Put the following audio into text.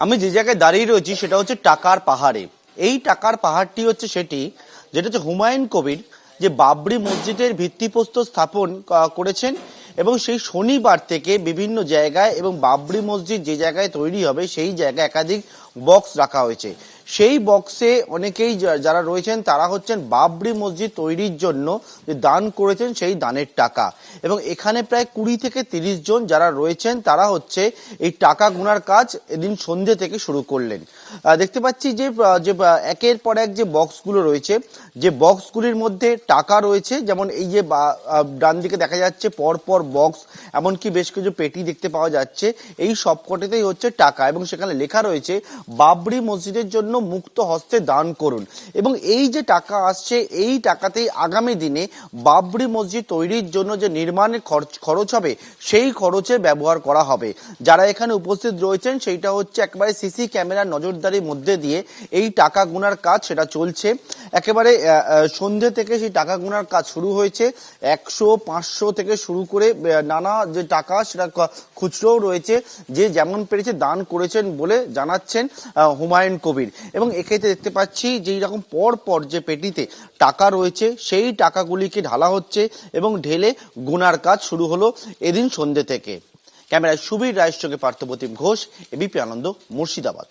আমি যে জায়গায় দাঁড়িয়ে রয়েছি সেটা হচ্ছে টাকার পাহাড়ে। এই টাকার পাহাড়টি হচ্ছে সেটি, যেটা হচ্ছে হুমায়ুন কবির যে বাবরি মসজিদের ভিত্তিপ্রস্তর স্থাপন করেছেন এবং সেই শনিবার থেকে বিভিন্ন জায়গায় এবং বাবরি মসজিদ যে জায়গায় তৈরি হবে সেই জায়গায় একাধিক বক্স রাখা হয়েছে। সেই বক্সে অনেকেই যারা রয়েছেন, তারা হচ্ছেন বাবরি মসজিদ তৈরির জন্য যে দান করেছেন সেই দানের টাকা। এবং এখানে প্রায় কুড়ি থেকে তিরিশ জন যারা রয়েছেন, তারা হচ্ছে এই টাকা গুনার কাজ এদিন সন্ধ্যে থেকে শুরু করলেন। দেখতে পাচ্ছি যে যে একের পর এক যে বক্সগুলো রয়েছে, যে বক্সগুলির মধ্যে টাকা রয়েছে, যেমন এই যে ডান দিকে দেখা যাচ্ছে পর পর বক্স এমনকি বেশ কিছু পেটি দেখতে পাওয়া যাচ্ছে। এই সবকটাতেই হচ্ছে টাকা। এবং সেখানে লেখা রয়েছে, বাবরি মসজিদের জন্য মুক্ত হস্তে দান করুন। এবং এই যে টাকা আসছে, এই টাকাতেই আগামী দিনে বাবরি মসজিদ তৈরির জন্য যে নির্মাণের খরচ খরচ হবে, সেই খরচে ব্যবহার করা হবে। যারা এখানে উপস্থিত রয়েছেন, সেইটা হচ্ছে একবারে সিসি ক্যামেরার নজরদারির মধ্যে দিয়ে এই টাকা গুনার কাজ সেটা চলছে। একেবারে সন্ধে থেকে সেই টাকা গোনার কাজ শুরু হয়েছে। একশো, পাঁচশো থেকে শুরু করে নানা যে টাকা সেটা খুচরোও রয়েছে। যে যেমন পেরেছে দান করেছেন বলে জানাচ্ছেন হুমায়ুন কবির। এবং এক্ষেত্রে দেখতে পাচ্ছি যে রকম পর পর যে পেটিতে টাকা রয়েছে, সেই টাকাগুলিকে ঢালা হচ্ছে এবং ঢেলে গোনার কাজ শুরু হলো এদিন সন্ধে থেকে। ক্যামেরায় সুবীর রায়ের সঙ্গে পার্থপ্রতিম ঘোষ এবিপি আনন্দ, মুর্শিদাবাদ।